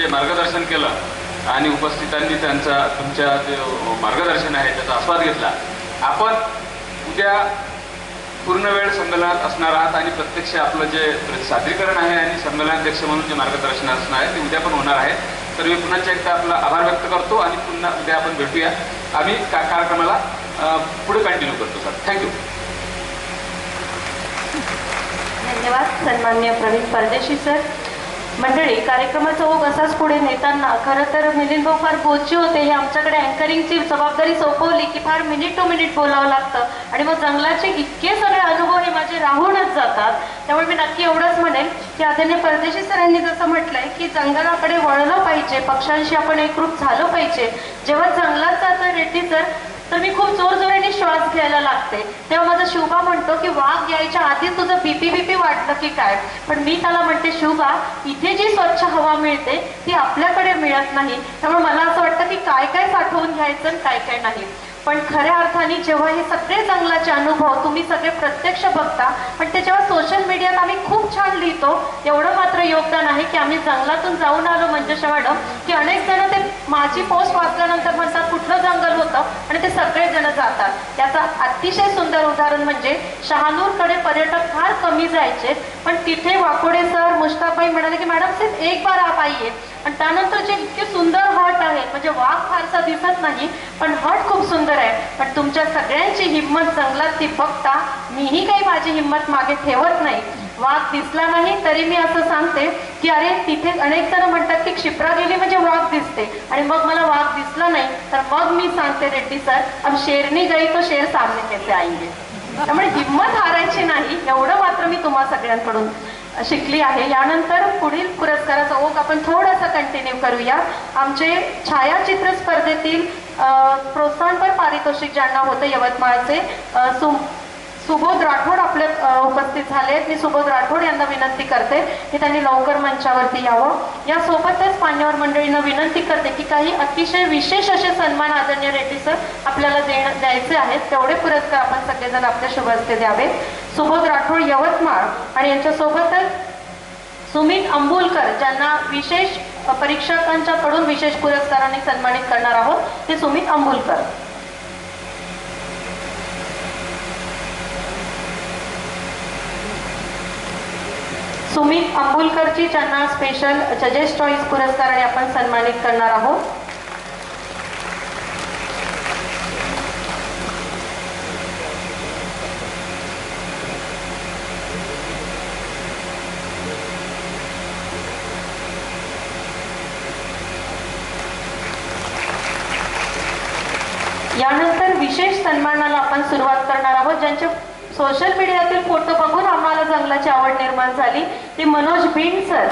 जे मार्गदर्शन केलं आणि उपस्थितांनी त्यांचा तुमच्या जे मार्गदर्शन आहे त्याचा आस्वाद घेतला. आपण उद्या पूर्ण वेळ संमेलनात असणार आहात आणि प्रत्यक्ष आपलं जे सादरीकरण आहे आणि संमेलनाध्यक्ष म्हणून जे मार्गदर्शन असणार आहे ते उद्या पण होणार आहे. तर मी पुन्हा एकदा आपला आभार व्यक्त करतो आणि पुन्हा उद्या आपण भेटूया. आम्ही का कार्यक्रमाला पुढे कंटिन्यू करतो सर थँक्यू धन्यवाद सन्मान्य प्रवीण परदेशी सर मंडळी कार्यक्रमाचा ओघ असाच पुढे नेताना खरं तर मिलिंद भाऊ फार बोलचे होते. हे आमच्याकडे अँकरिंगची जबाबदारी सोपवली की फार मिनिट टू मिनिट बोलावं लागतं. आणि मग जंगलाचे इतके सगळे अनुभव हे माझे राहूनच जातात. त्यामुळे मी नक्की एवढंच म्हणेन की आदरणीय परदेशी सरांनी जसं म्हटलंय की जंगलाकडे वळलं पाहिजे पक्ष्यांशी आपण एकरूप झालं पाहिजे. जेव्हा जंगलात जातं रेटी तर तर मी खूप जोर जोराने श्वास घ्यायला लागते. तेव्हा माझा शुभा म्हणतो की वाघ यायच्या आधी तुझं बीपी बीपी वाटलं की काय? पण मी त्याला म्हणते शुभा इथे जी स्वच्छ हवा मिळते ती आपल्याकडे मिळत नाही. त्यामुळे मला असं वाटतं की काय काय साठवून घ्यायचं आणि काय काय नाही. पण खऱ्या अर्थाने जेव्हा हे सगळे जंगलाचे अनुभव तुम्ही सगळे प्रत्यक्ष बघता पण ते जेव्हा सोशल मीडियात आम्ही खूप छान लिहितो एवढं मात्र योगदान आहे की आम्ही जंगलातून जाऊन आलो मंजुषा मॅडम की अनेक जण ते माझी पोस्ट वाचल्यानंतर म्हणतात कुठलं जंगल होतं? आणि ते सगळेजण जातात. त्याचं अतिशय सुंदर उदाहरण म्हणजे शहानूरकडे पर्यटक फार कमी जायचे पण तिथे वाकोडे सर मुश्ताबाई म्हणाले की मॅडम सिर्फ एक बार आप आइए आणि त्यानंतर जे इतके सुंदर हट आहेत म्हणजे वाघ फारसा दिसत नाही पण हट खूप सुंदर आहे. पण तुमच्या सगळ्यांची हिंमत जंगलात ती बघता मीही काही माझी हिंमत मागे ठेवत नाही. वाघ दिसला नाही तरी मी असं सांगते की अरे तिथे अनेक जण म्हणतात की क्षिप्रा गेली म्हणजे वाघ दिसते. आणि मग मला वाघ दिसला नाही तर मग मी सांगते रेड्डी सर अब शेरनी गई तो शेर सामने कैसे आएंगे? त्यामुळे हिंमत हारायची नाही एवढं मात्र मी तुम्हा सगळ्यांकडून शिकली आहे. यानंतर पुढील पुरस्काराचा ओघ आपण थोडासा कंटिन्यू करूया. आमचे छायाचित्र स्पर्धेतील प्रोत्साहनपर पारितोषिक ज्यांना होतं यवतमाळचे सु सुबोध राठोड आपल्या उपस्थित झाले. मी सुबोध राठोड यांना विनंती करते की त्यांनी लवकर मंचावरती यावं. यासोबतच पाण्यावर मंडळींना विनंती करते की काही अतिशय विशेष असे सन्मान आदरणीय रेड्डी सर आपल्याला देण द्यायचे आहेत. तेवढे पुरस्कार आपण सगळेजण आपल्या शुभ हस्ते द्यावे सुबोध राठोड यवतमाळ आणि यांच्यासोबतच सुमित अंबुलकर ज्यांना विशेष परीक्षकांच्याकडून विशेष पुरस्काराने सन्मानित करणार आहोत ते सुमित अंबुलकर सुमित अंबुलकरची त्यांना स्पेशल जजेस चॉईस पुरस्काराने आपण सन्मानित करणार आहोत. यानंतर विशेष सन्मानाला आपण सुरुवात करणार आहोत ज्यांचे सोशल मीडियातील फोटो बघून आम्हाला जंगलाची आवड निर्माण झाली. ती मनोज भिंड सर